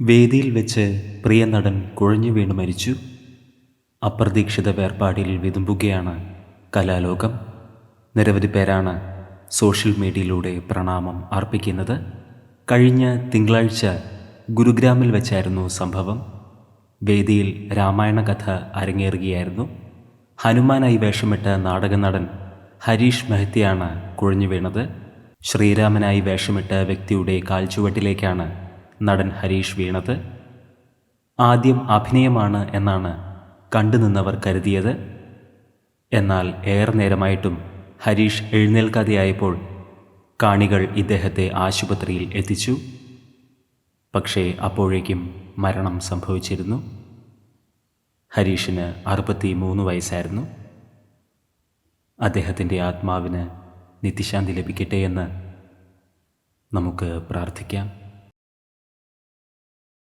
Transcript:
വേദിയിൽ വെച്ച് പ്രിയ നടൻ കുഴഞ്ഞു വീണ് മരിച്ചു. അപ്രതീക്ഷിത വേർപാടിൽ വിതുമ്പുകയാണ് കലാലോകം. നിരവധി പേരാണ് സോഷ്യൽ മീഡിയയിലൂടെ പ്രണാമം അർപ്പിക്കുന്നത്. കഴിഞ്ഞ തിങ്കളാഴ്ച ഗുരുഗ്രാമിൽ വെച്ചായിരുന്നു സംഭവം. വേദിയിൽ രാമായണ കഥ അരങ്ങേറുകയായിരുന്നു. ഹനുമാനായി വേഷമിട്ട നാടക നടൻ ഹരീഷ് മെഹത്തിയാണ് കുഴഞ്ഞു വീണത്. ശ്രീരാമനായി വേഷമിട്ട വ്യക്തിയുടെ കാൽച്ചുവട്ടിലേക്കാണ് നടൻ ഹരീഷ് വീണത്. ആദ്യം അഭിനയമാണ് എന്നാണ് കണ്ടുനിന്നവർ കരുതിയത്. എന്നാൽ ഏറെ നേരമായിട്ടും ഹരീഷ് എഴുന്നേൽക്കാതെയായപ്പോൾ കാണികൾ ഇദ്ദേഹത്തെ ആശുപത്രിയിൽ എത്തിച്ചു. പക്ഷേ അപ്പോഴേക്കും മരണം സംഭവിച്ചിരുന്നു. ഹരീഷിന് അറുപത്തി മൂന്ന് വയസ്സായിരുന്നു. അദ്ദേഹത്തിന്റെ ആത്മാവിന് നിത്യശാന്തി ലഭിക്കട്ടെ എന്ന് നമുക്ക് പ്രാർത്ഥിക്കാം.